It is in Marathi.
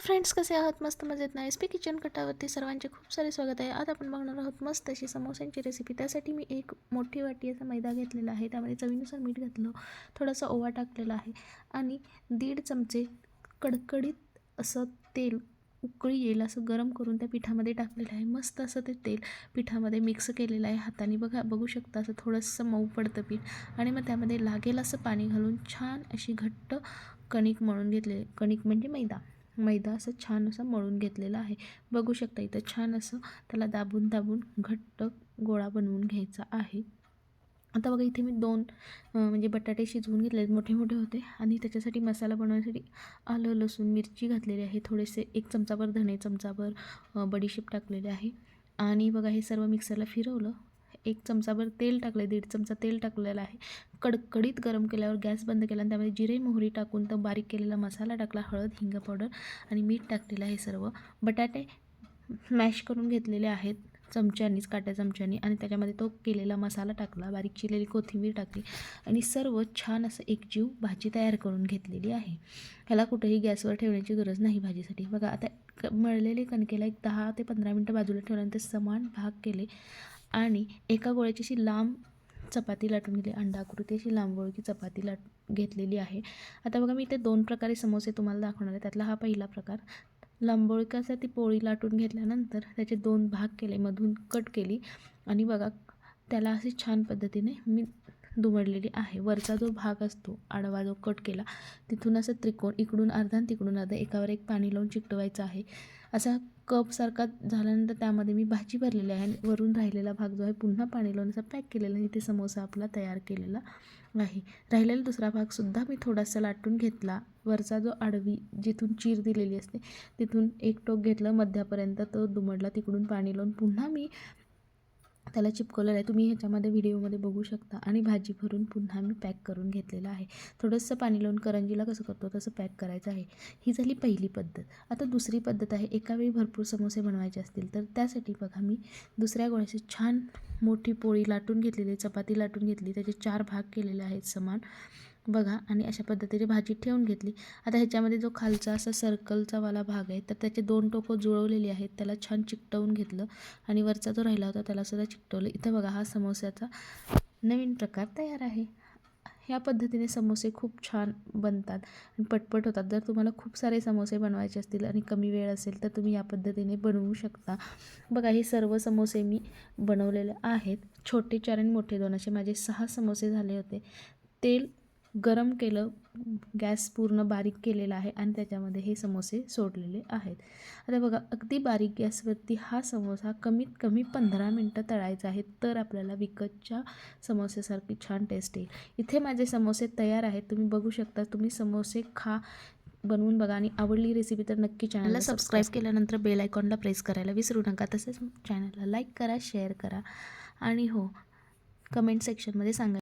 फ्रेंड्स कसे आहात? मस्त मजेत नाही एस पी किचन कटावरती सर्वांचे खूप सारे स्वागत आहे. आज आपण बघणार आहोत मस्त अशी समोस्यांची रेसिपी त्यासाठी मी एक मोठी वाटी असा मैदा घेतलेला आहे. त्यामध्ये चवीनुसार मीठ घातलं. थोडासा ओवा टाकलेला आहे. आणि दीड चमचे कडकडीत असं तेल उकळी येईल असं गरम करून त्या पिठामध्ये टाकलेलं आहे. मस्त असं ते तेल पिठामध्ये मिक्स केलेलं आहे हाताने. बघा बघू शकता असं थोडंसं मऊ पडतं पीठ. आणि मग त्यामध्ये लागेल असं पाणी घालून छान अशी घट्ट कणिक म्हणून घेतले कणिक म्हणजे मैदा. मैदा असं छान असं मळून घेतलेलं आहे. बघू शकता इथं छान असं त्याला दाबून दाबून घट्ट गोळा बनवून घ्यायचा आहे. आता बघा इथे मी दोन म्हणजे बटाटे शिजवून घेतले मोठे मोठे होते. आणि त्याच्यासाठी मसाला बनवण्यासाठी आलं लसूण मिरची घातलेली आहे. थोडेसे एक चमचाभर धणे चमचाभर बडीशेप टाकलेले आहे. आणि बघा हे सर्व मिक्सरला फिरवलं. एक चमचाभर तेल टाकलं दीड चमचा तेल टाकलेलं आहे. कडकडीत गरम केल्यावर गॅस बंद केला आणि त्यामध्ये जिरे मोहरी टाकून तो बारीक केलेला मसाला टाकला हळद हिंग पावडर आणि मीठ टाकलेलं आहे सर्व. बटाटे मॅश करून घेतलेले आहेत चमच्यानीच काट्या चमच्यानी. आणि त्याच्यामध्ये तो केलेला मसाला टाकला बारीक चिरलेली कोथिंबीर टाकली आणि सर्व छान असं एकजीव भाजी तयार करून घेतलेली आहे. ह्याला कुठेही गॅसवर ठेवण्याची गरज नाही भाजीसाठी. बघा आता क मळलेले कणकेला एक दहा ते पंधरा मिनटं बाजूला ठेवल्यानंतर समान भाग केले. आणि एका गोळ्याची अशी लांब चपाती लाटून घेतली अंडाकृती अशी लांबोळकी चपाती लाट घेतलेली आहे. आता बघा मी इथे दोन प्रकारे समोसे तुम्हाला दाखवणार आहे. त्यातला हा पहिला प्रकार लांबोळकाचा ती पोळी लाटून घेतल्यानंतर त्याचे दोन भाग केले मधून कट केली. आणि बघा त्याला अशी छान पद्धतीने मी दुमडलेली आहे. वरचा जो भाग असतो आडवा जो कट केला तिथून असं त्रिकोण इकडून अर्धा तिकडून अर्धा एकावर एक पाणी लावून चिकटवायचं आहे. असा कपसारखा झाल्यानंतर त्यामध्ये मी भाजी भरलेली आहे आणि वरून राहिलेला भाग जो आहे पुन्हा पाणी लावून असा पॅक केलेला आणि इथे समोसा आपला तयार केलेला आहे. राहिलेला दुसरा भागसुद्धा मी थोडासा लाटून घेतला. वरचा जो आडवी जिथून चीर दिलेली असते तिथून एक टोक घेतलं. मध्यापर्यंत तो दुमडला. तिकडून पाणी लावून पुन्हा मी त्याला चिपकवलेलं आहे. तुम्ही ह्याच्यामध्ये व्हिडिओमध्ये बघू शकता. आणि भाजी भरून पुन्हा मी पॅक करून घेतलेलं आहे. थोडंसं पाणी लावून करंजीला कसं करतो तसं पॅक करायचं आहे. ही झाली पहिली पद्धत. आता दुसरी पद्धत आहे. एका वेळी भरपूर समोसे बनवायचे असतील तर त्यासाठी बघा मी दुसऱ्या गोळ्याची छान मोठी पोळी लाटून घेतलेली चपाती लाटून घेतली. त्याचे चार भाग केलेले आहेत समान. बघा आणि अशा पद्धतीने भाजी ठेवून घेतली. आता ह्याच्यामध्ये जो खालचा असा सर्कलचावाला भाग आहे तर त्याचे दोन टोकं जुळवलेली आहेत. त्याला छान चिकटवून घेतलं आणि वरचा जो राहिला होता त्याला सुद्धा चिकटवलं. इथं बघा हा समोस्याचा नवीन प्रकार तयार आहे. ह्या पद्धतीने समोसे खूप छान बनतात आणि पटपट होतात. जर तुम्हाला खूप सारे समोसे बनवायचे असतील आणि कमी वेळ असेल तर तुम्ही या पद्धतीने बनवू शकता. बघा हे सर्व समोसे मी बनवलेले आहेत. छोटे चार आणि मोठे दोन असे माझे सहा समोसे झाले होते. तेल गरम केलं गॅस पूर्ण बारीक केलेला आहे आणि त्याच्यामध्ये हे समोसे सोडलेले आहेत. आता बघा अगदी बारीक गॅसवरती हा समोसा कमीत कमी पंधरा मिनटं तळायचा आहे तर आपल्याला विकतच्या समोसेसारखी छान टेस्ट येईल. इथे माझे समोसे तयार आहेत. तुम्ही बघू शकता तुम्ही समोसे खा बनवून बघा आणि आवडली रेसिपी तर नक्की चॅनलला सबस्क्राईब केल्यानंतर बेल आयकॉनला प्रेस करायला विसरू नका. तसेच चॅनलला लाईक करा शेअर करा आणि हो कमेंट सेक्शनमध्ये सांगा.